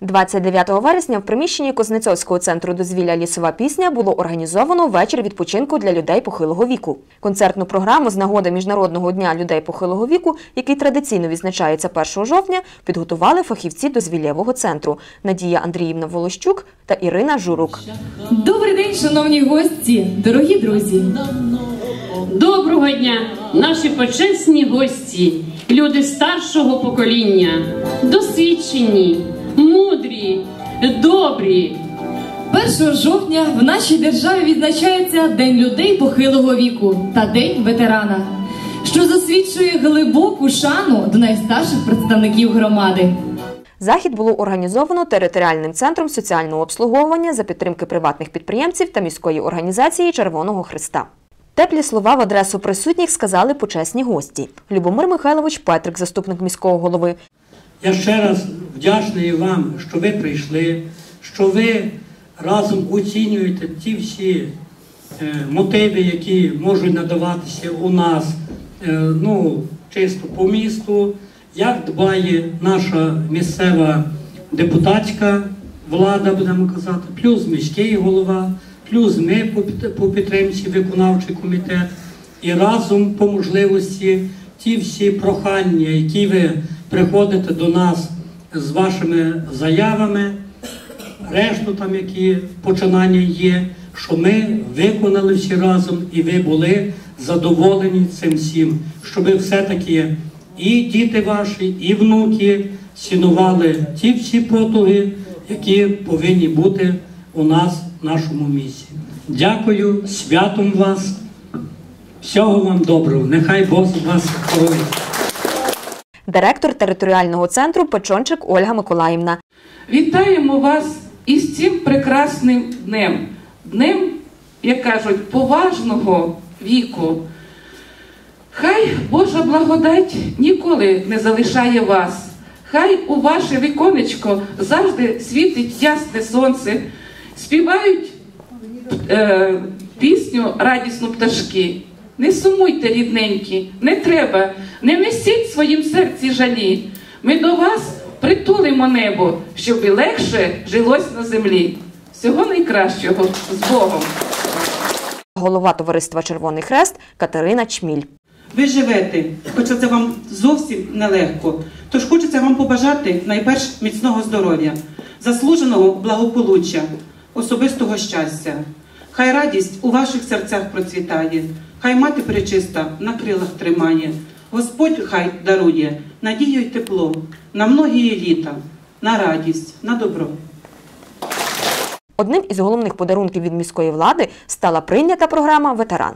29 вересня в приміщенні Кузнецовського центру дозвілля Лісова пісня було організовано вечір відпочинку для людей похилого віку. Концертну програму з нагоди Міжнародного дня людей похилого віку, який традиційно відзначається 1 жовтня, підготували фахівці дозвіллєвого центру Надія Андріївна Волощук та Ірина Журук. Добрий день, шановні гості, дорогі друзі. Доброго дня, наші почесні гості, люди старшого покоління, досвідчені, мудрі, добрі. 1 жовтня в нашій державі відзначається День людей похилого віку та День ветерана, що засвідчує глибоку шану до найстарших представників громади. Захід було організовано територіальним центром соціального обслуговування за підтримки приватних підприємців та міської організації Червоного Христа. Теплі слова в адресу присутніх сказали почесні гості. Любомир Михайлович Петрик, заступник міського голови, Я ще раз вдячний вам, що ви прийшли, що ви разом оцінюєте ті всі е, мотиви, які можуть надаватися у нас е, ну, чисто по місту, як дбає наша місцева депутатська влада, будемо казати, плюс міський голова, плюс ми по підтримці виконавчий комітет. І разом по можливості ті всі прохання, які ви приходите до нас з вашими заявами, решту там, які починання є, що ми виконали всі разом і ви були задоволені цим всім, щоб все-таки і діти ваші, і внуки цінували ті всі потуги, які повинні бути у нас в нашому місті. Дякую, святом вас. Всього вам доброго. Нехай Бог вас хоронить. Директор територіального центру Печончик Ольга Миколаївна. Вітаємо вас із цим прекрасним днем. Днем, як кажуть, поважного віку. Хай Божа благодать ніколи не залишає вас. Хай у ваше віконечко завжди світить ясне сонце, співають е, пісню радісну пташки. Не сумуйте, рідненькі, не треба, не несіть в своїм серці жалі. Ми до вас притулимо небо, щоб і легше жилось на землі. Всього найкращого з Богом. Голова товариства Червоний Хрест Катерина Чміль. Ви живете, хоча це вам зовсім нелегко. Тож хочеться вам побажати найперш міцного здоров'я, заслуженого благополуччя, особистого щастя. Хай радість у ваших серцях процвітає, хай мати пречиста на крилах тримає. Господь хай дарує надію й тепло на многії літа, на радість, на добро. Одним із головних подарунків від міської влади стала прийнята програма Ветеран.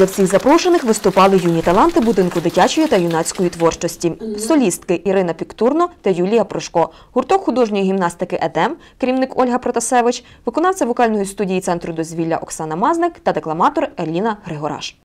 Для всіх запрошених виступали юні таланти будинку дитячої та юнацької творчості, солістки Ірина Піктурно та Юлія Прошко, гурток художньої гімнастики Едем, керівник Ольга Протасевич, виконавця вокальної студії центру дозвілля Оксана Мазник та декламатор Еліна Григораш.